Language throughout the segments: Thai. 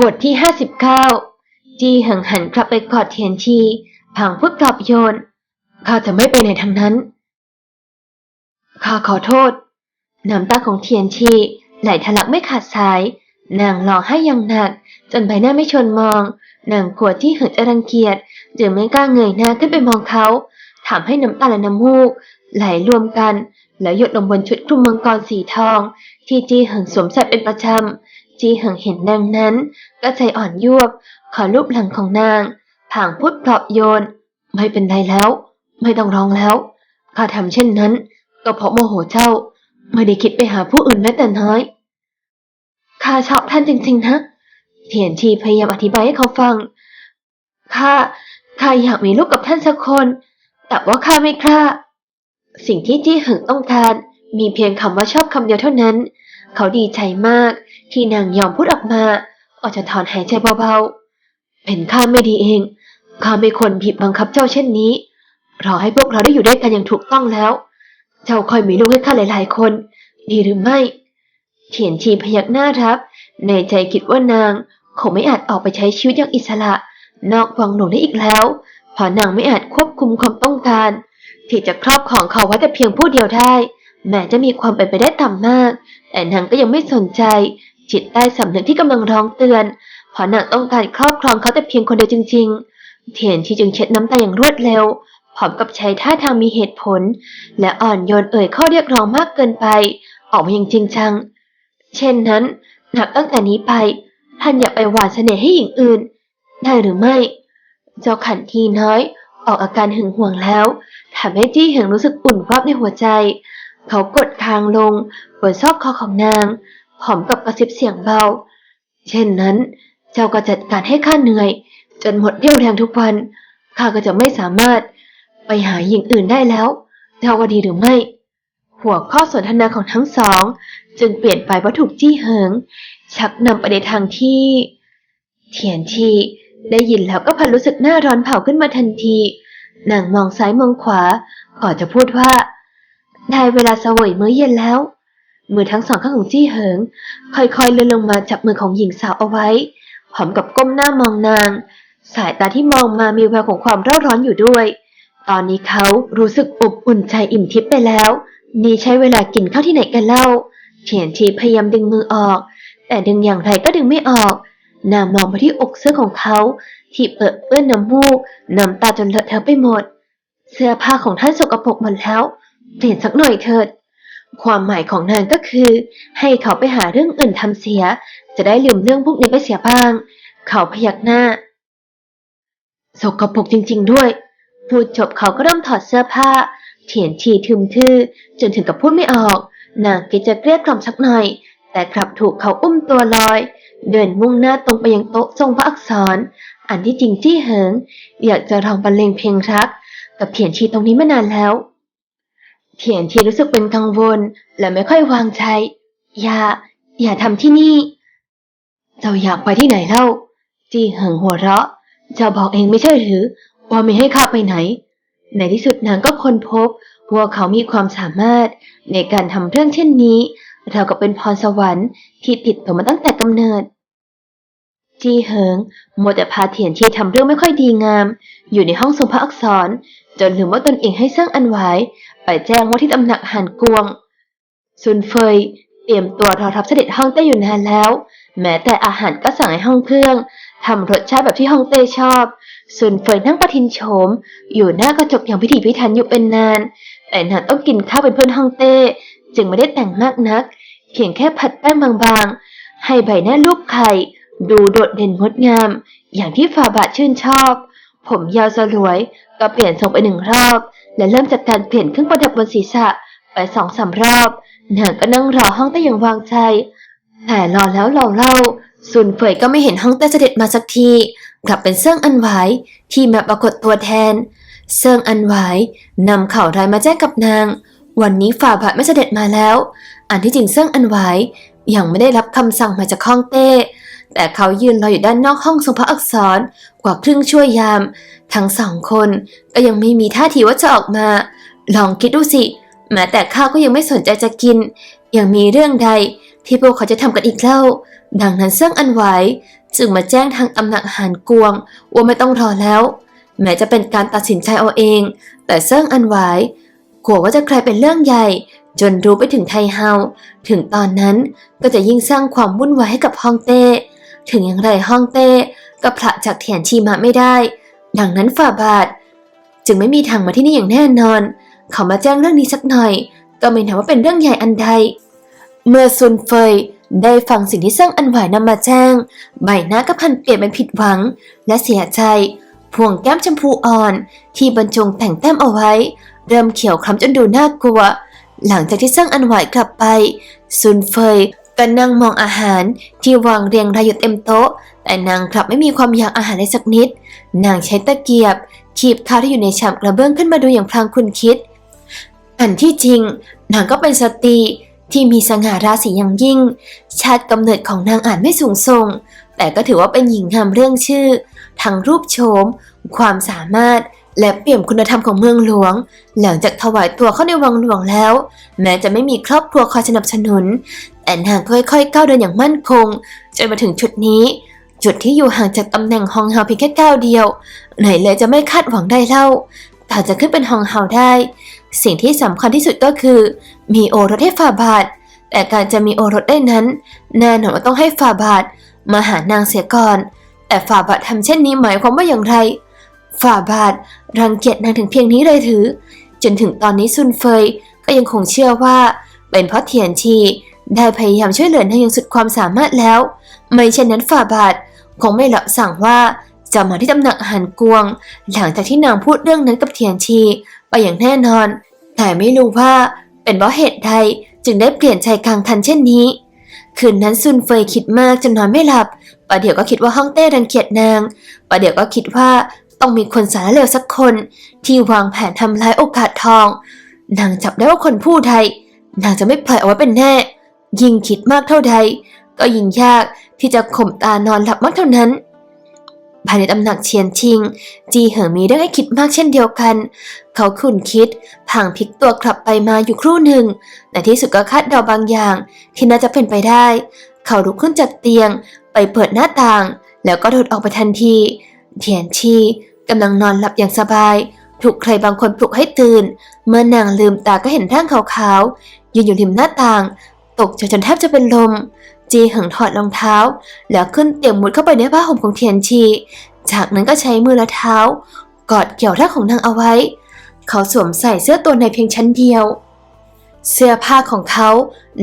บทที่ห้าสิบเก้าจีเหิงหันกลับไปกอดเทียนชีผางพูดปลอบโยน ข้าจะไม่ไปไหนทั้งนั้น ข้าขอโทษ น้ำตาของเทียนชีไหลทะลักไม่ขาดสาย นางร้องไห้อย่างหนัก จนใบหน้าไม่ชนมอง นางกลัวที่เหินจะรังเกียจจึงไม่กล้าเงยหน้าขึ้นไปมองเขาทำให้น้ำตาและน้ำมูก ไหลรวมกัน แล้วหยดลงบนชุดคลุมมังกรสีทอง ที่จีเหิงสวมใส่เป็นประจำ จีเหิงเห็นดังนั้น ก็ใจอ่อนยวบ ขอรูปหลังของนาง ผางพูดปลอบโยน ไม่เป็นไรแล้ว ไม่ต้องร้องแล้ว ข้าทำเช่นนั้น ก็เพราะโมโหเจ้า ไม่ได้คิดไปหาผู้อื่นแม้แต่น้อย ข้าชอบท่านจริงๆนะเถียนชีพยายามอธิบายให้เขาฟัง ข้า ข้าอยากมีลูกกับท่านสักคน แต่ว่าข้าไม่กล้า สิ่งที่จี้หึงต้องการมีเพียงคำว่าชอบคำเดียวเท่านั้น เขาดีใจมาก ที่นางยอมพูดออกมาออกจะถอนหายใจเบาๆ เป็นข้าไม่ดีเอง ข้าไม่ควรบีบบังคับเจ้าเช่นนี้ รอให้พวกเราได้อยู่ด้วยกันอย่างถูกต้องแล้ว เจ้าคอยมีลูกให้ข้าหลายๆคน ดีหรือไม่เถียนชีพยักหน้ารับ ในใจคิดว่านางคงไม่อาจออกไปใช้ชีวิตอย่างอิสระ นอกวังหลวงได้อีกแล้ว เพราะนางไม่อาจควบคุมความต้องการ ที่จะครอบของเขาไว้แต่เพียงผู้เดียวได้ แม้จะมีความเป็นไปได้ต่ำมาก แต่นางก็ยังไม่สนใจ จิตใต้สำนึกที่กำลังร้องเตือนเพราะนางต้องการครอบครองเขาแต่เพียงคนเดียวจริง ๆ เทียนที่จึงเช็ดน้ำตาอย่างรวดเร็วพร้อมกับใช้ท่าทางมีเหตุผล และอ่อนโยนเอ่ยข้อเรียกร้องมากเกินไป ออกมาอย่างจริงจัง เช่นนั้นนับตั้งแต่นี้ไปท่านอย่าไปหวานเสน่ห์ให้หญิงอื่น ได้หรือไม่ เจ้าขันทีน้อย ออกอาการหึงหวงแล้วทำให้จี้เหิงรู้สึกอุ่นวับในหัวใจ เขากดคางลงบนซอกคอของนาง พร้อมกับกระซิบเสียงเบา เช่นนั้น เจ้าก็จัดการให้ข้าเหนื่อย จนหมดเรี่ยวแรงทุกวัน ข้าก็จะไม่สามารถไปหาหญิงอื่นได้แล้ว เจ้าว่าดีหรือไม่ หัวข้อสนทนาของทั้งสอง จึงเปลี่ยนไปเพราะถูกจี้เหิง ชักนำไปในทางที่เทียนชีได้ยินแล้วก็พันรู้สึกหน้าร้อนเผาขึ้นมาทันที นางมองซ้ายมองขวา ก่อนจะพูดว่า ได้เวลาสวยมื้อเย็นแล้ว มือทั้งสองข้างของจี้เหิง ค่อยๆเลื่อนลงมาจับมือของหญิงสาวเอาไว้ พร้อมกับก้มหน้ามองนาง สายตาที่มองมามีแววของความเร่าร้อนอยู่ด้วย ตอนนี้เขารู้สึกอบอุ่นใจอิ่มทิพย์ไปแล้ว นี่ใช้เวลากินข้าวที่ไหนกันเล่าเฉียนชีพยายามดึงมือออก แต่ดึงอย่างไรก็ดึงไม่ออก นางมองไปที่อกเสื้อของเขาที่เปิดเปื้อนน้ำมูกน้ำตาจนเลอะเทอะไปหมด เสื้อผ้าของท่านสกปรกหมดแล้ว เปลี่ยนสักหน่อยเถิด ความหมายของนางก็คือ ให้เขาไปหาเรื่องอื่นทำเสีย จะได้ลืมเรื่องพวกนี้ไปเสียบ้าง เขาพยักหน้า สกปรกจริง ๆ ด้วย พูดจบเขาก็เริ่มถอดเสื้อผ้า เถียนทีทึมทื่อจนถึงกับพูดไม่ออก นางกิจะเกลี้ยกล่อมสักหน่อย แต่กลับถูกเขาอุ้มตัวลอย เดินมุ่งหน้าตรงไปยังโต๊ะทรงพระอักษร อันที่จริงจี้เหิง อยากจะลองบรรเลงเพลงรัก กับเถียนชีตรงนี้มานานแล้ว เถียนชียรู้สึกเป็นกังวลและไม่ค่อยวางใจ อย่า อย่าทำที่นี่ เจ้าอยากไปที่ไหนเล่า จีเหิงหัวเราะ เจ้าบอกเองไม่ใช่หรือ ว่าไม่ให้ข้าไปไหน ในที่สุดนางก็ค้นพบว่าเขามีความสามารถในการทำเรื่องเช่นนี้เรากับเป็นพรสวรรค์ที่ติดตัวมาตั้งแต่กำเนิด จีเหิงมัวแต่พาเถียนชีทำเรื่องไม่ค่อยดีงาม อยู่ในห้องทรงพระอักษร จนลืมว่าตนเองให้เซิ่งอันไวาย ไปแจ้งว่าที่ตำหนักหานกวง ซุนเฟย เตรียมตัวรอรับเสด็จฮ่องเต้อยู่นานแล้ว แม้แต่อาหารก็สั่งให้ห้องเครื่องทำรสชาติแบบที่ฮ่องเต้ชอบ ซุนเฟยนั่งประทินโฉม อยู่หน้ากระจกอย่างพิถีพิถันอยู่เป็นนาน แต่นางต้องกินข้าวเป็นเพื่อนฮ่องเต้ จึงไม่ได้แต่งมากนัก เพียงแค่ผัดแป้งบางๆ ให้ใบหน้าลูกไข่ ดูโดดเด่นงดงาม อย่างที่ฝ่าบาทชื่นชอบ ผมยาวสลวย ก็เปลี่ยนทรงไปหนึ่งรอบ และเริ่มจากการเปลี่ยนเครื่องประดับบนศีรษะไปสองสามรอบนางก็นั่งรอห้องเต้อย่างวางใจ แต่รอแล้วรอเล่าซุนเฟยก็ไม่เห็นห้องเต้เสด็จมาสักที กลับเป็นเซิ่งอันหวที่มาปรากฏตัวแทน เซิ่งอันหวนำข่าวร้ายมาแจ้งกับนาง วันนี้ฝ่าบาทไม่เสด็จมาแล้ว อันที่จริงเซิ่งอันหวยังไม่ได้รับคำสั่งมาจากห้องเต้ แต่เขายืนรออยู่ด้านนอกห้องทรงพระอักษรกว่าครึ่งชั่วยาม ทั้งสองคนก็ยังไม่มีท่าทีว่าจะออกมา ลองคิดดูสิ แม้แต่ข้าวก็ยังไม่สนใจจะกิน ยังมีเรื่องใดที่พวกเขาจะทำกันอีกเล่า ดังนั้นเซิ่งอันไหวจึงมาแจ้งทางตำนักหานกวง ว่าไม่ต้องรอแล้ว แม้จะเป็นการตัดสินใจเอาเอง แต่เซิ่งอันไหวกลัวว่าจะกลายเป็นเรื่องใหญ่ จนรู้ไปถึงไทเฮา ถึงตอนนั้นก็จะยิ่งสร้างความวุ่นวายให้กับฮ่องเต้ ถึงอย่างไรฮ่องเต้ก็ผละจากเถียนชีมาไม่ได้ ดังนั้นฝ่าบาท จึงไม่มีทางมาที่นี่อย่างแน่นอน เขามาแจ้งเรื่องนี้สักหน่อย ก็ไม่นับว่าเป็นเรื่องใหญ่อันใด เมื่อซุนเฟยได้ฟังสิ่งที่เซิงอันหวายนำมาแจ้ง ใบหน้าก็พันเปลี่ยนเป็นผิดหวัง และเสียใจ พวงแก้มชมพูอ่อน ที่บรรจงแต่งแต้มเอาไว้ เริ่มเขียวคล้ำจนดูน่ากลัว หลังจากที่เซิงอันหวายกลับไปซุนเฟย ก็นั่งมองอาหารที่วางเรียงรายอยู่เต็มโต๊ะ แต่นางกลับไม่มีความอยากอาหารเลยสักนิด นางใช้ตะเกียบคีบข้าวที่อยู่ในชามกระเบื้องขึ้นมาดูอย่างพลางคุณคิด อันที่จริง นางก็เป็นสตรีที่มีสง่าราศีอย่างยิ่ง ชาติกำเนิดของนางอาจไม่สูงส่ง แต่ก็ถือว่าเป็นหญิงงามเรื่องชื่อ ทั้งรูปโฉม ความสามารถ และเปี่ยมคุณธรรมของเมืองหลวง หลังจากถวายตัวเข้าในวังหลวงแล้ว แม้จะไม่มีครอบครัวคอยสนับสนุนแต่นางค่อยๆก้าวเดินอย่างมั่นคง จนมาถึงจุดนี้ จุดที่อยู่ห่างจากตำแหน่งฮองเฮาเพียงแค่ก้าวเดียว ไหนเลยจะไม่คาดหวังได้เล่าถ้าจะขึ้นเป็นฮองเฮาได้ สิ่งที่สำคัญที่สุดก็คือ มีโอรสให้ฝ่าบาท แต่การจะมีโอรสได้นั้นแน่นอนว่าต้องให้ฝ่าบาทมาหานางเสียก่อน แต่ฝ่าบาททำเช่นนี้หมายความว่าอย่างไร ฝ่าบาทรังเกียจนางถึงเพียงนี้เลยหรือ จนถึงตอนนี้ซุนเฟยก็ยังคงเชื่อว่า เป็นเพราะเทียนชีได้พยายามช่วยเหลือนางอย่างสุดความสามารถแล้ว ไม่เช่นนั้นฝ่าบาทคงไม่หลับสั่งว่าจะมาที่ตำหนักหันกวง หลังจากที่นางพูดเรื่องนั้นกับเทียนชีไปอย่างแน่นอน แต่ไม่รู้ว่าเป็นเพราะเหตุใดจึงได้เปลี่ยนใจกลางคันเช่นนี้ คืนนั้นซุนเฟยคิดมากจนนอนไม่หลับประเดี๋ยวก็คิดว่าฮ่องเต้รังเกียจนางประเดี๋ยวก็คิดว่า ต้องมีคนสารเลวสักคน ที่วางแผนทำร้ายโอกาสทอง นางจับได้ว่าคนผู้ใดนางจะไม่ปล่อยเอาไว้เป็นแน่ ยิ่งคิดมากเท่าใด ก็ยิ่งยากที่จะข่มตานอนหลับมากเท่านั้นภายในตำหนักเชียนชิง จีเหอมีเรื่องให้คิดมากเช่นเดียวกัน เขาขุนคิดผางพลิกตัวกลับไปมาอยู่ครู่หนึ่งแต่ที่สุดก็คาดเดาบางอย่าง ที่น่าจะเป็นไปได้ เขาลุกขึ้นจากเตียง ไปเปิดหน้าต่าง แล้วก็โดดออกไปทันที เทียนชีกำลังนอนหลับอย่างสบาย ถูกใครบางคนปลุกให้ตื่น เมื่อนางลืมตาก็เห็นร่างขาวๆยืนอยู่ริมหน้าต่าง ตกใจจนแทบจะเป็นลม จีหิงถอดรองเท้า แล้วขึ้นเตียงมุดเข้าไปในผ้าห่มของเทียนชี จากนั้นก็ใช้มือและเท้า กอดเกี่ยวร่างของนางเอาไว้ เขาสวมใส่เสื้อตัวในเพียงชั้นเดียวเสื้อผ้าของเขา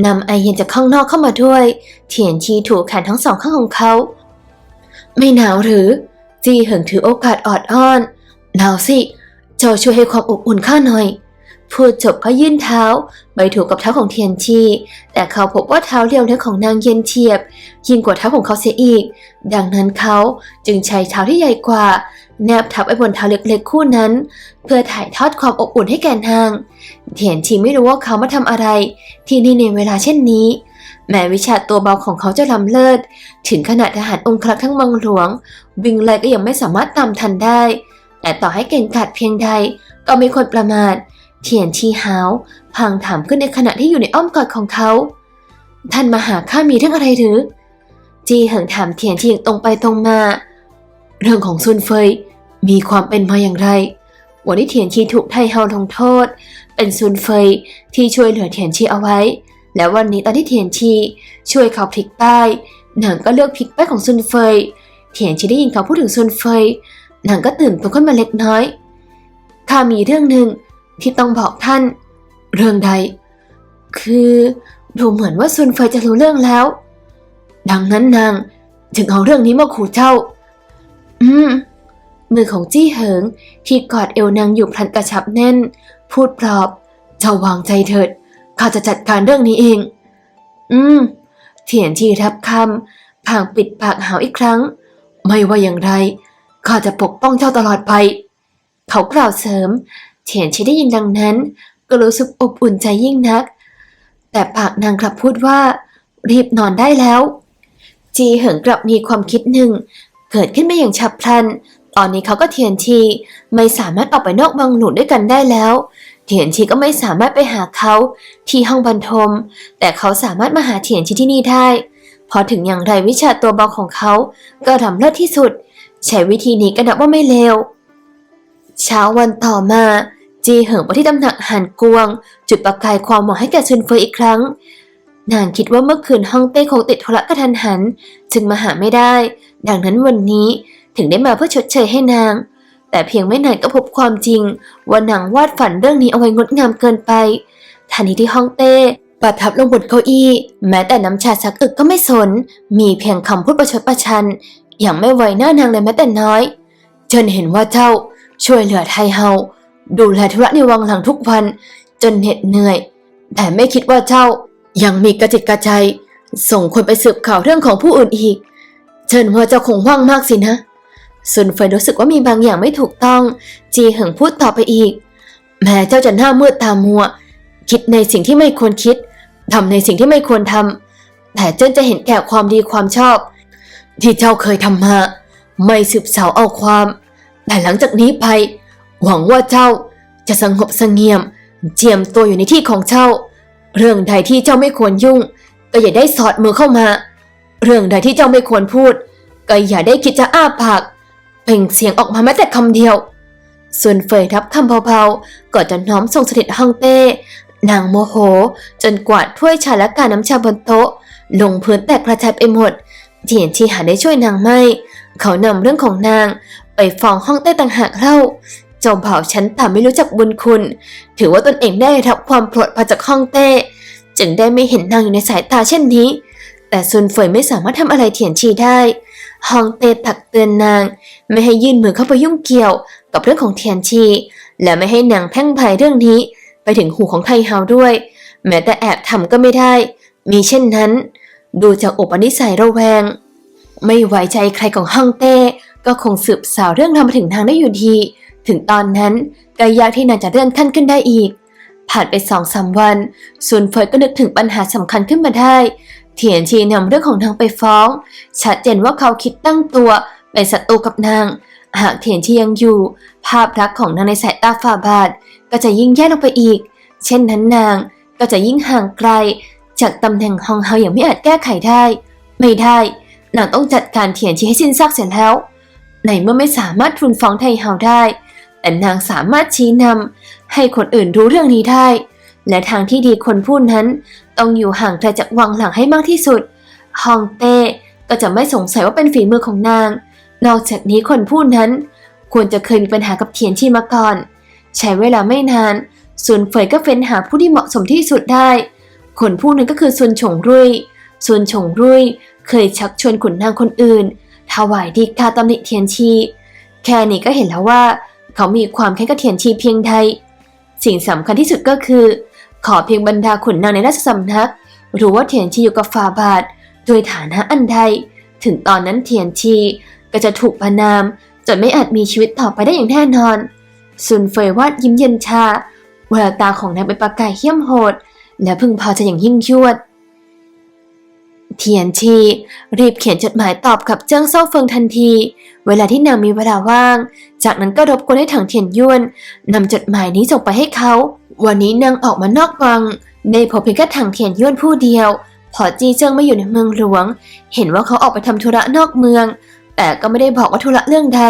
นำไอเย็นจากข้างนอกเข้ามาด้วย เทียนชีถูกแขนทั้งสองข้างของเขา ไม่หนาวหรือ จีเหิงถือโอกาสออดอ้อนหนาวสิเจ้าช่วยให้ความอบอุ่นข้าหน่อย พูดจบก็ยื่นเท้าไปถูกกับเท้าของเทียนชี แต่เขาพบว่าเท้าเรียวเนื้อของนางเย็นเฉียบ ยิ่งกว่าเท้าของเขาเสียอีก ดังนั้นเขาจึงใช้เท้าที่ใหญ่กว่า แนบทับไว้บนเท้าเล็กๆคู่นั้น เพื่อถ่ายทอดความอบอุ่นให้แก่นาง เทียนชีไม่รู้ว่าเขามาทำอะไร ที่นี่ในเวลาเช่นนี้ แม้วิชาตัวเบาของเขาจะล้ำเลิศ ถึงขนาดทหารองครักษ์ทั้งมังหลวง วิ่งไล่ก็ยังไม่สามารถตามทันได้ แต่ต่อให้เก่งกาจเพียงใด ก็ไม่ควรประมาท เทียนชีหาวพังถามขึ้นในขณะที่อยู่ในอ้อมกอดของเขา ท่านมาหาข้ามีเรื่องอะไรหรือ จีเหิงถามเทียนชีอย่างตรงไปตรงมา เรื่องของซุนเฟย มีความเป็นมาอย่างไร วันนี้เทียนชีถูกไทเฮาลงโทษ เป็นซุนเฟยที่ช่วยเหลือเทียนชีเอาไว้ และวันนี้ตอนที่เทียนชีช่วยเขาพลิกป้ายนางก็เลือกพลิกป้ายของซุนเฟย เทียนชีได้ยินเขาพูดถึงซุนเฟยนางก็ตื่นตัวขึ้นมาเล็กน้อยข้ามีเรื่องหนึ่งที่ต้องบอกท่าน เรื่องใด คือดูเหมือนว่าซุนเฟยจะรู้เรื่องแล้ว ดังนั้นนางจึงเอาเรื่องนี้มาขู่เจ้า อืม มือของจี้เหิงที่กอดเอวนางอยู่พลันกระชับแน่น พูดปลอบเจ้าวางใจเถิด ข้าจะจัดการเรื่องนี้เอง อืม เถียนชีรับคำพางปิดปากหาวอีกครั้ง ไม่ว่าอย่างไร ข้าจะปกป้องเจ้าตลอดไป เขากล่าวเสริม เถียนชีได้ยินดังนั้น ก็รู้สึกอบอุ่นใจยิ่งนัก แต่ปากนางกลับพูดว่า รีบนอนได้แล้ว จีเหิงกลับมีความคิดหนึ่ง เกิดขึ้นมาอย่างฉับพลัน ตอนนี้เขาก็เทียนชีไม่สามารถออกไปนอกวังหลวงด้วยกันได้แล้ว เทียนชีก็ไม่สามารถไปหาเขาที่ห้องบรรทม แต่เขาสามารถมาหาเทียนชีที่นี่ได้ พอถึงอย่างไรวิชาตัวเบาของเขาก็ทำเลิศที่สุด ใช้วิธีนี้ก็นับว่าไม่เลว เช้าวันต่อมา จีเหิงไปที่ตำหนักหานกวง จุดประกายความหวังให้แก่ซุนเฟยอีกครั้ง นางคิดว่าเมื่อคืนฮ่องเต้คงติดธุระกระทันหัน จึงมาหาไม่ได้ ดังนั้นวันนี้ถึงได้มาเพื่อชดเชยให้นาง แต่เพียงไม่นานก็พบความจริง ว่านางวาดฝันเรื่องนี้เอาไว้งดงามเกินไปทันทีที่ฮ่องเต้ประทับลงบนเก้าอี้ แม้แต่น้ำชาซักอึกก็ไม่สน มีเพียงคำพูดประชดประชัน อย่างไม่ไวหน้านางเลยแม้แต่น้อยเจนเห็นว่าเจ้าช่วยเหลือไทเฮาดูแลธุระในวังหลังทุกวัน จนเหน็ดเหนื่อย แต่ไม่คิดว่าเจ้ายังมีกระจิตกระใจ ส่งคนไปสืบข่าวเรื่องของผู้อื่นอีก เชิญว่าเจ้าคงว่างมากสินะ ซุนเฟยรู้สึกว่ามีบางอย่างไม่ถูกต้อง จีเหิงพูดต่อไปอีก แม้เจ้าจะหน้ามืดตามัว คิดในสิ่งที่ไม่ควรคิดทำในสิ่งที่ไม่ควรทำแต่เจ้าจะเห็นแก่ความดีความชอบ ที่เจ้าเคยทำมา ไม่สืบสาวเอาความ แต่หลังจากนี้ไป หวังว่าเจ้าจะสงบเสงเงียม เจียมตัวอยู่ในที่ของเจ้า เรื่องใดที่เจ้าไม่ควรยุ่ง ก็อย่าได้สอดมือเข้ามา เรื่องใดที่เจ้าไม่ควรพูด ก็อย่าได้คิดจะอ้าปาก เปล่งเสียงออกมาแม้แต่คำเดียว ส่วนเฟยรับคำเบาๆก่อนจะน้อมส่งเสด็จฮ่องเต้ นางโมโห จนกวาดถ้วยชาและกาน้ำชาบนโต๊ะ ลงพื้นแตกกระจายไปหมดเทียนชีหาได้ช่วยนางไม่ เขานำเรื่องของนาง ไปฟ้องห้องใต้ต่างหากเล่าเจ้าบ่าฉันต่ไม่รู้จักบุญคุณ ถือว่าตนเองได้รับความโปรดปราจากห้องเต้ จึงได้ไม่เห็นนางอยู่ในสายตาเช่นนี้ แต่ซุนเฟยไม่สามารถทำอะไรเถียนชีได้ ฮองเต้ตักเตือนนาง ไม่ให้ยื่นมือเข้าไปยุ่งเกี่ยวกับเรื่องของเทียนชี และไม่ให้นางแพ่งพรายเรื่องนี้ ไปถึงหูของไทเฮาด้วย แม้แต่แอบทำก็ไม่ได้ มีเช่นนั้น ดูจากอุปนิสัยระแวง ไม่ไว้ใจใครของฮองเต้ก็คงสืบสาวเรื่องราวมาถึงนางได้อยู่ดี ถึงตอนนั้นก็ยากที่นางจะเลื่อนขั้นขึ้นได้อีก ผ่านไปสองสามวันซุนเฟยก็นึกถึงปัญหาสำคัญขึ้นมาได้ เถียนชีนำเรื่องของนางไปฟ้อง ชัดเจนว่าเขาคิดตั้งตัวเป็นศัตรูกับนาง หากเถียนชียังอยู่ ภาพลักษณ์ของนางในสายตาฝ่าบาทก็จะยิ่งแย่ลงไปอีก เช่นนั้นนางก็จะยิ่งห่างไกล จากตำแหน่งฮองเฮาอย่างไม่อาจแก้ไขได้ ไม่ได้นางต้องจัดการเถียนชีให้สิ้นซากเสียแล้ว ในเมื่อไม่สามารถทูลฟ้องไทเฮาได้ แต่นางสามารถชี้นำให้คนอื่นรู้เรื่องนี้ได้ และทางที่ดีคนพูดนั้น ต้องอยู่ห่างไกลจากวังหลังให้มากที่สุด ฮองเต้ก็จะไม่สงสัยว่าเป็นฝีมือของนาง นอกจากนี้คนพูดนั้น ควรจะเคยมีปัญหากับเทียนชีมาก่อน ใช้เวลาไม่นานซุนเฟยก็เฟ้นหาผู้ที่เหมาะสมที่สุดได้ คนผู้นั้นก็คือซุนฉงรุ่ยซุนฉงรุ่ยเคยชักชวนขุนนางคนอื่น ถวายดีกาตำหนิเทียนชี แค่นี้ก็เห็นแล้วว่า เขามีความแค้นกับเทียนชีเพียงใดสิ่งสำคัญที่สุดก็คือ ขอเพียงบรรดาขุนนางในราชสำนัก รู้ว่าเทียนชีอยู่กับฟาบาทโดยฐานะอันใด ถึงตอนนั้นเทียนชีก็จะถูกประนาม จนไม่อาจมีชีวิตต่อไปได้อย่างแน่นอน ซุนเฟยวาดยิ้มเย็นชาแววตาของนางเป็นประกายเขี้ยมโหด และพึงพอใจอย่างยิ่งยวด เทียนชีรีบเขียนจดหมายตอบกับเจิ้งเซาเฟิงทันที เวลาที่นางมีเวลาว่าง จากนั้นก็รบกวนให้ถังเทียนยวนนำจดหมายนี้ส่งไปให้เขา วันนี้นางออกมานอกวังในพบเพียงแค่ถังเทียนยวนผู้เดียว พอจีเจิ้งไม่อยู่ในเมืองหลวง เห็นว่าเขาออกไปทำธุระนอกเมือง แต่ก็ไม่ได้บอกว่าธุระเรื่องใด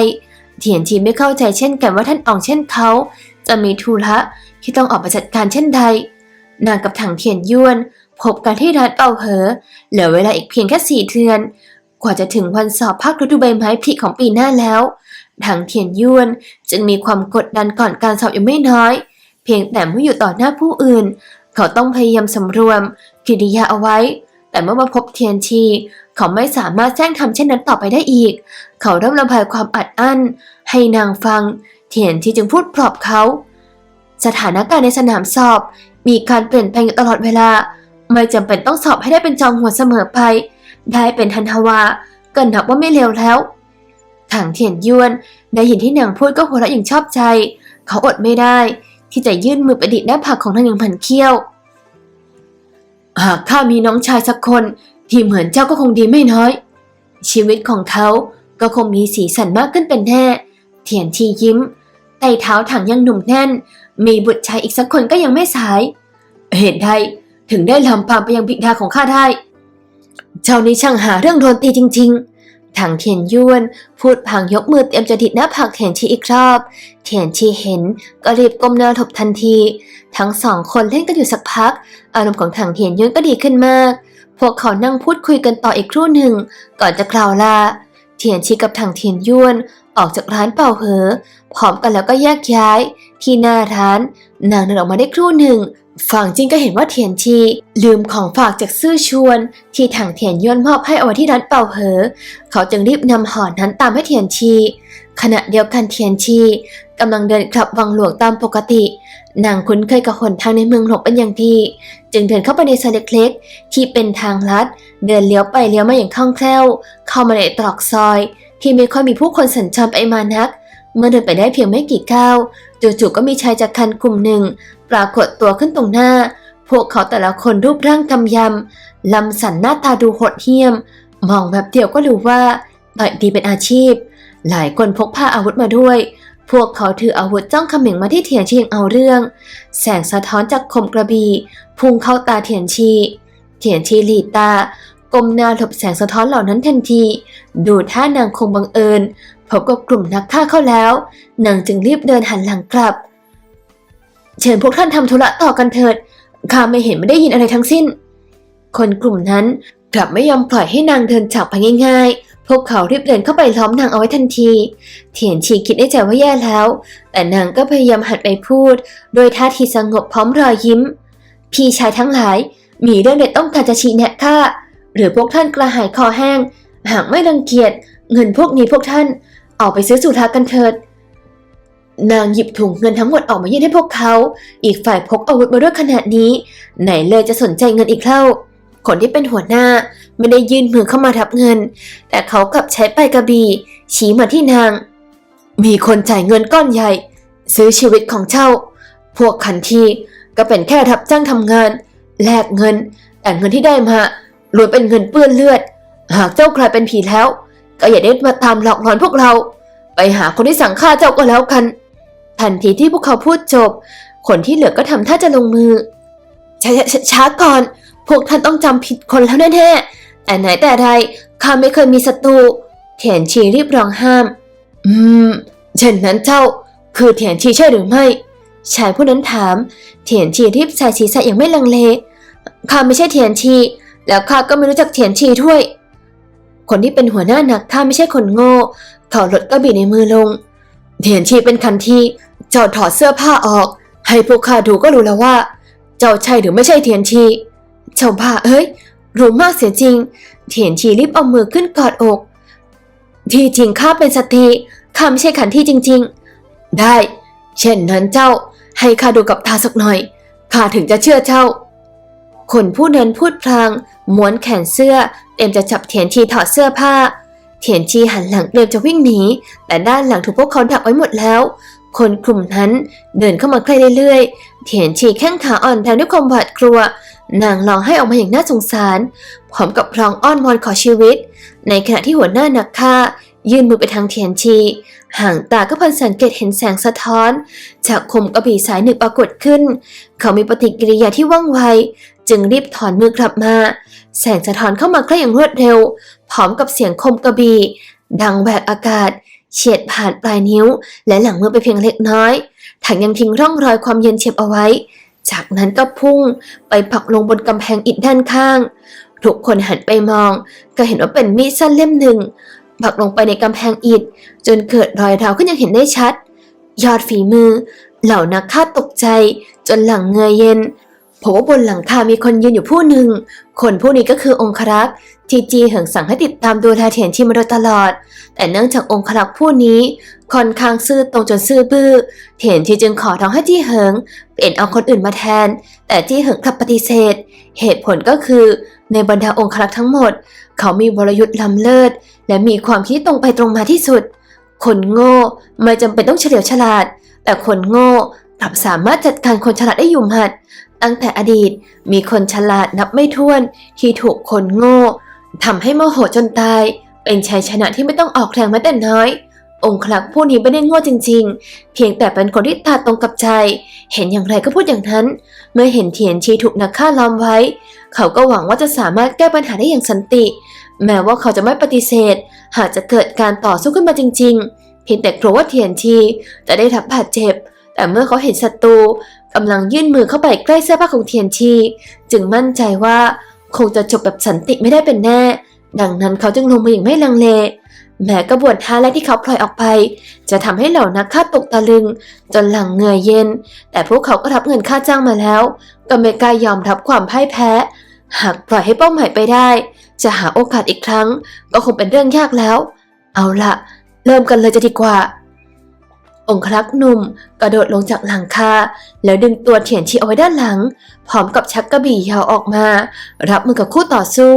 เทียนชีไม่เข้าใจเช่นกันว่าท่านอองเช่นเขา จะมีธุระที่ต้องออกไปจัดการเช่นใด นางกับถังเทียนยวน พบกันที่ร้านเป่าเหอ เหลือเวลาอีกเพียงแค่สี่เดือน กว่าจะถึงวันสอบภาคฤดูใบไม้ผลิของปีหน้าแล้วถังเทียนยวนจึงมีความกดดันก่อนการสอบอยู่ไม่น้อย เพียงแต่เมื่ออยู่ต่อหน้าผู้อื่น เขาต้องพยายามสำรวมกิริยาเอาไว้ แต่เมื่อมาพบเทียนชีเขาไม่สามารถแจ้งทำเช่นนั้นต่อไปได้อีก เขาเริ่มระบายความอัดอั้น ให้นางฟัง เทียนชีจึงพูดปลอบเขา สถานการณ์ในสนามสอบ มีการเปลี่ยนแปลงอยู่ตลอดเวลา ไม่จำเป็นต้องสอบให้ได้เป็นจอมหัวเสมอไป ได้เป็นทันทวาก็นับว่าไม่เลวแล้ว ถังเทียนยวน ได้ยินที่นางพูดก็หัวเราะอย่างชอบใจ เขาอดไม่ได้ ที่จะยื่นมือไปดิดหน้าผากของนางอย่างผันเคี้ยว หากข้ามีน้องชายสักคนที่เหมือนเจ้าก็คงดีไม่น้อย ชีวิตของเขาก็คงมีสีสันมากขึ้นเป็นแน่ เทียนทียิ้มไต่เท้าถังยังหนุ่มแน่น มีบุตรชายอีกสักคนก็ยังไม่สาย เหตุใด ถึงได้ลำพางไปยังบิดาของข้าได้ เจ้านี่ช่างหาเรื่องโดนตีจริง ๆ ทางเทียนยวน พูดพลางยกมือเตรียมจะดิดหน้าผากเทียนชีอีกรอบ เทียนชีเห็นก็รีบก้มหน้าถบทันที ทั้งสองคนเล่นกันอยู่สักพัก อารมณ์ของทางเทียนยวนก็ดีขึ้นมาก พวกเขานั่งพูดคุยกันต่ออีกครู่หนึ่ง ก่อนจะกล่าวลา เทียนชีกับทางเทียนยวน ออกจากร้านเป่าเหอพร้อมกันแล้วก็แยกย้าย ที่หน้าร้าน นางเดินออกมาได้ครู่หนึ่ง ฝั่งจิงก็เห็นว่าเทียนชีลืมของฝากจากซื่อชวน ที่ทางเทียนยวนมอบให้เอาไว้ที่ร้านเป่าเหอ เขาจึงรีบนำห่อนั้นตามให้เทียนชี ขณะเดียวกันเทียนชีกำลังเดินกลับวังหลวงตามปกติ นางคุ้นเคยกับหนทางในเมืองหลวงเป็นอย่างดี จึงเดินเข้าไปในซอยเล็กๆที่เป็นทางลัด เดินเลี้ยวไปเลี้ยวมาอย่างคล่องแคล่ว เข้ามาในตรอกซอย ที่ไม่ค่อยมีผู้คนสัญจรไปมานัก เมื่อเดินไปได้เพียงไม่กี่ก้าวจู่ๆก็มีชายจักรคันกลุ่มหนึ่ง ปรากฏตัวขึ้นตรงหน้า พวกเขาแต่ละคนรูปร่างกำยำลำสันหน้าตาดูโหดเหี้ยม มองแบบเดียวก็รู้ว่าต่อยดีเป็นอาชีพ หลายคนพกพาอาวุธมาด้วย พวกเขาถืออาวุธจ้องเขม่งมาที่เทียนชีอย่างเอาเรื่อง แสงสะท้อนจากคมกระบี่พุ่งเข้าตาเทียนชีเทียนชีหลีตา ก้มหน้าหลบแสงสะท้อนเหล่านั้นทันที ดูท่านางคงบังเอิญ พบกับกลุ่มนักฆ่าเข้าแล้ว นางจึงรีบเดินหันหลังกลับ เชิญพวกท่านทำธุระต่อกันเถิด ข้าไม่เห็นไม่ได้ยินอะไรทั้งสิ้น คนกลุ่มนั้นกลับไม่ยอมปล่อยให้นางเดินจากไปง่ายๆ พวกเขารีบเดินเข้าไปล้อมนางเอาไว้ทันที เถียนชีคิดในใจว่าแย่แล้ว แต่นางก็พยายามหัดไปพูด โดยท่าทีสงบพร้อมรอยยิ้ม พี่ชายทั้งหลาย มีเรื่องเด็ดต้องการจะชี้แนะข้า หรือพวกท่านกระหายคอแห้ง หากไม่รังเกียจเงินพวกนี้พวกท่านเอาไปซื้อสุรากันเถิด นางหยิบถุงเงินทั้งหมดออกมายื่นให้พวกเขา อีกฝ่ายพกอาวุธมาด้วยขนาดนี้ ไหนเลยจะสนใจเงินอีกเล่า คนที่เป็นหัวหน้าไม่ได้ยื่นมือเข้ามารับเงิน แต่เขากลับใช้ไปกระบี่ชี้มาที่นาง มีคนจ่ายเงินก้อนใหญ่ ซื้อชีวิตของเจ้า พวกขันทีก็เป็นแค่รับจ้างทำงาน แลกเงิน แต่เงินที่ได้มา ล้วนเป็นเงินเปื้อนเลือด หากเจ้ากลายเป็นผีแล้ว ก็อย่าได้มาตามหลอกหลอนพวกเรา ไปหาคนที่สั่งฆ่าเจ้าก็แล้วกัน ทันทีที่พวกเขาพูดจบ คนที่เหลือก็ทำท่าจะลงมือช้าช้าช้าก่อน พวกท่านต้องจำผิดคนแล้วแน่ๆแต่ไหนแต่ไรข้าไม่เคยมีศัตรูเถียนชีรีบร้องห้าม อืมเช่นนั้นเจ้า คือเถียนชีใช่หรือไม่ชายผู้นั้นถาม เถียนชีรีบใส่ศีรษะอย่างไม่ลังเลข้าไม่ใช่เถียนชี แล้วข้าก็ไม่รู้จักเถียนชีด้วย คนที่เป็นหัวหน้านักข้าไม่ใช่คนโง่เขาลดกระบี่ในมือลง เถียนชีเป็นคันที่เจ้าถอดเสื้อผ้าออก ให้พวกข้าดูก็รู้แล้วว่า เจ้าใช่หรือไม่ใช่เถียนชีเจ้าบ้าเอ้ยรู้มากเสียจริง เถียนชีรีบเอามือขึ้นกอดอก ที่จริงข้าเป็นสตรีข้าไม่ใช่ขันที่จริง ๆ ได้ เช่นนั้นเจ้า ให้ข้าดูกับตาสักหน่อยข้าถึงจะเชื่อเจ้า คนผู้นั้นพูดพลางม้วนแขนเสื้อเตรียมจะจับเถียนชีถอดเสื้อผ้า เถียนชีหันหลังเตรียมจะวิ่งหนีแต่ด้านหลังถูกพวกเขาดักไว้หมดแล้ว คนกลุ่มนั้นเดินเข้ามาใกล้เรื่อยๆ เถียนชีแข้งขาอ่อนแทนด้วยความหวาดกลัว นางร้องให้ออกมาอย่างน่าสงสาร พร้อมกับร้องอ้อนวอนขอชีวิต ในขณะที่หัวหน้านักฆ่า ยื่นมือไปทางเทียนชีห่างตาก็พันสังเกตเห็นแสงสะท้อน จากคมกระบี่สายหนึ่งปรากฏขึ้น เขามีปฏิกิริยาที่ว่องไว จึงรีบถอนมือกลับมา แสงสะท้อนเข้ามาใกล้อย่างรวดเร็ว พร้อมกับเสียงคมกระบี่ดังแหวกอากาศ เฉียดผ่านปลายนิ้ว และหลังมือไปเพียงเล็กน้อยถังยังทิ้งร่องรอยความเย็นเฉียบเอาไว้ จากนั้นก็พุ่งไปผักลงบนกำแพงอิฐด้านข้าง ทุกคนหันไปมอง ก็เห็นว่าเป็นมีดสั้นเล่มหนึ่งผักลงไปในกำแพงอิฐ จนเกิดรอยร้าวขึ้นย่างเห็นได้ชัด ยอดฝีมือ เหล่านักฆ่าตกใจ จนหลังเงยเย็น พบว่าบนหลังคามีคนยืนอยู่ผู้หนึ่ง คนผู้นี้ก็คือองครักษ์ที่จีเหิงสั่งให้ติดตามดูแลเถียนชีมาโดยตลอด แต่เนื่องจากองครักษ์ผู้นี้ค่อนข้างซื่อตรงจนซื่อบื้อ เถียนชีจึงขอร้องให้จี้เหิงเปลี่ยนเอาคนอื่นมาแทน แต่จี้เหิงกลับปฏิเสธ เหตุผลก็คือในบรรดาองครักษ์ทั้งหมด เขามีวรยุทธ์ล้ำเลิศ และมีความคิดตรงไปตรงมาที่สุด คนโง่ไม่จำเป็นต้องเฉลียวฉลาด แต่คนโง่กลับสามารถจัดการคนฉลาดได้อยู่หัด ตั้งแต่อดีต มีคนฉลาดนับไม่ถ้วนที่ถูกคนโง่ทำให้โมโหจนตาย เป็นชัยชนะที่ไม่ต้องออกแรงแม้แต่น้อย องคลักผู้นี้ไม่ได้โง่จริง ๆ เพียงแต่เป็นคนที่ตาตรงกับใจ เห็นอย่างไรก็พูดอย่างนั้น เมื่อเห็นเทียนชีถูกนักฆ่าล้อมไว้ เขาก็หวังว่าจะสามารถแก้ปัญหาได้อย่างสันติ แม้ว่าเขาจะไม่ปฏิเสธ หากจะเกิดการต่อสู้ขึ้นมาจริง ๆ เพียงแต่กลัวว่าเทียนชีจะได้รับบาดเจ็บ แต่เมื่อเขาเห็นศัตรูกำลังยื่นมือเข้าไปใกล้เสื้อผ้าของเทียนชี จึงมั่นใจว่าคงจะจบแบบสันติไม่ได้เป็นแน่ ดังนั้นเขาจึงลงมืออย่างไม่ลังเล แม้กระบวนท่าแรกที่เขาปล่อยออกไป จะทำให้เหล่านักฆ่าตกตะลึง จนหลังเหงื่อเย็น แต่พวกเขาก็รับเงินค่าจ้างมาแล้ว ก็ไม่กล้ายอมรับความพ่ายแพ้ หากปล่อยให้เป้าหมายไปได้ จะหาโอกาสอีกครั้ง ก็คงเป็นเรื่องยากแล้ว เอาละเริ่มกันเลยจะดีกว่า องครักษ์หนุ่มกระโดดลงจากหลังคาแล้วดึงตัวเถียนชีเอาไว้ด้านหลัง พร้อมกับชักกระบี่ยาวออกมา รับมือกับคู่ต่อสู้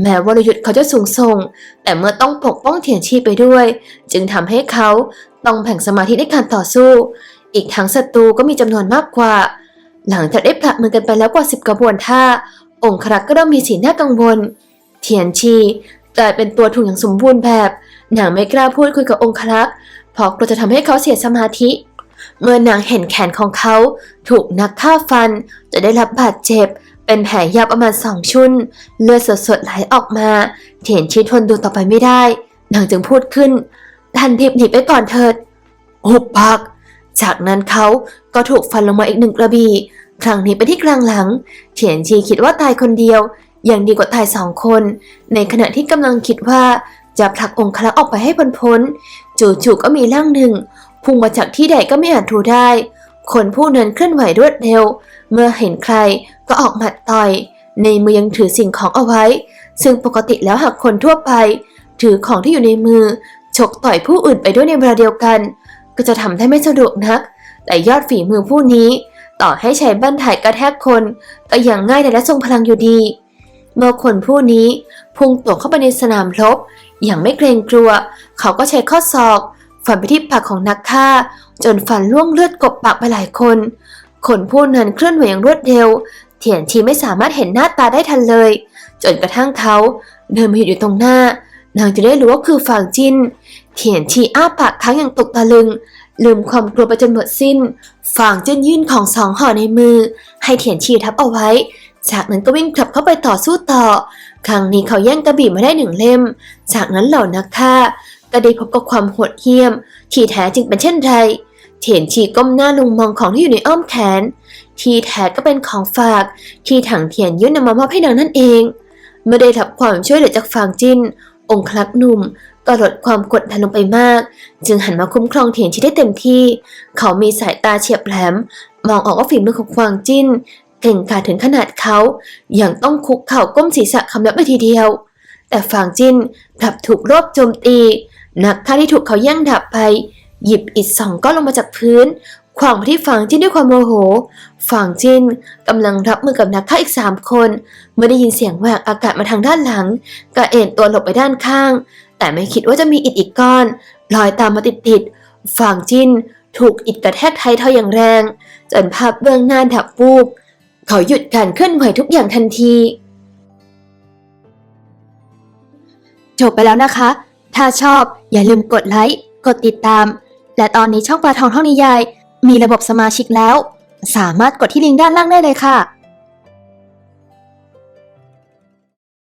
แม้วรยุทธ์เขาจะสูงส่ง แต่เมื่อต้องปกป้องเถียนชีไปด้วย จึงทำให้เขาต้องแบ่งสมาธิในการต่อสู้ อีกทั้งศัตรูก็มีจำนวนมากกว่า หลังจากได้ปรับมือกันไปแล้วกว่าสิบกระบวนท่า องครักษ์ก็เริ่มมีสีหน้ากังวลเทียนชีกลายเป็นตัวถูกอย่างสมบูรณ์แบบนางไม่กล้าพูดคุยกับองครักษ์ เพราะกลัวจะทำให้เขาเสียสมาธิ เมื่อนางเห็นแขนของเขา ถูกนักฆ่าฟันจะได้รับบาดเจ็บ เป็นแผลยาวประมาณสองชุนเลือดสดๆไหลออกมาเถียนชีทนดูต่อไปไม่ได้ นางจึงพูดขึ้นท่านรีบหนีไปก่อนเถิดหุบปาก จากนั้นเขาก็ถูกฟันลงมาอีกหนึ่งกระบี่ครั้งนี้ไปที่กลางหลัง เถียนชีคิดว่าตายคนเดียวยังดีกว่าตายสองคน ในขณะที่กำลังคิดว่าจะผลักองคลักออกไปให้พ้นพ้น จู่ๆก็มีร่างหนึ่งพุ่งมาจากที่ใดก็ไม่อาจรู้ได้ คนผู้นั้นเคลื่อนไหวรวดเร็ว เมื่อเห็นใครก็ออกหมัดต่อย ในมือยังถือสิ่งของเอาไว้ ซึ่งปกติแล้วหากคนทั่วไป ถือของที่อยู่ในมือฉกต่อยผู้อื่นไปด้วยในเวลาเดียวกัน ก็จะทำได้ไม่สะดวกนัก แต่ยอดฝีมือผู้นี้ ต่อให้ใช้บั้นถ่ายกระแทกคน ก็ยังง่ายแต่และทรงพลังอยู่ดี เมื่อคนผู้นี้พุ่งตกเข้าไปในสนามรบอย่างไม่เกรงกลัว เขาก็ใช้ข้อศอกฟันไปที่ปากของนักฆ่า จนฟันล่วงเลือดกบปากไปหลายคน คนผู้นั้นเคลื่อนไหวอย่างรวดเร็ว เถียนชีไม่สามารถเห็นหน้าตาได้ทันเลย จนกระทั่งเขาเดินมาหยุดอยู่ตรงหน้า นางจะได้รู้ว่าคือฝางจิน เถียนชีอ้าปากค้างอย่างตกตะลึง ลืมความกลัวไปจนหมดสิ้น ฝางจินยื่นของสองห่อในมือ ให้เถียนชีทับเอาไว้ จากนั้นก็วิ่งกลับเข้าไปต่อสู้ต่อ ครั้งนี้เขาแย่งกระบี่มาได้หนึ่งเล่ม จากนั้นเหล่านักฆ่าก็ได้พบกับความโหดเหี้ยม ที่แท้จริงเป็นเช่นไรเถียนชีก้มหน้าลงมองของที่อยู่ในอ้อมแขน ที่แท้ก็เป็นของฝาก ที่ถังเทียนยื่นนำมามอบให้นางนั่นเอง เมื่อได้รับความช่วยเหลือจากฟางจินองคลักษ์หนุ่มก็ลดความกดดันลงไปมาก จึงหันมาคุ้มครองเถียนชีได้เต็มที่ เขามีสายตาเฉียบแหลม มองออกว่าฝีมือของฟางจิน เก่งกาจถึงขนาดเขายังต้องคุกเข่าก้มศีรษะคำนับไปทีเดียว แต่ฟางจินกลับถูกรบโจมตี นักฆ่าที่ถูกเขาแย่งดาบไป หยิบอิฐสองก้อนลงมาจากพื้นขวางไปที่ฝางจินด้วยความโมโห ฝางจินกำลังรับมือกับนักฆ่าอีกสามคน เมื่อได้ยินเสียงแหวกอากาศมาทางด้านหลังก็เอ็นตัวหลบไปด้านข้าง แต่ไม่คิดว่าจะมีอิฐอีกก้อนลอยตามมาติดๆฝางจินถูกอิฐกระแทกไทยทอยอย่างแรง จนภาพเบื้องหน้าดับวูบ เขาหยุดการเคลื่อนไหวทุกอย่างทันที จบไปแล้วนะคะ ถ้าชอบอย่าลืมกดไลค์ กดติดตาม และตอนนี้ช่องปลาทองท่องนิยาย มีระบบสมาชิกแล้ว สามารถกดที่ลิงก์ด้านล่างได้เลยค่ะ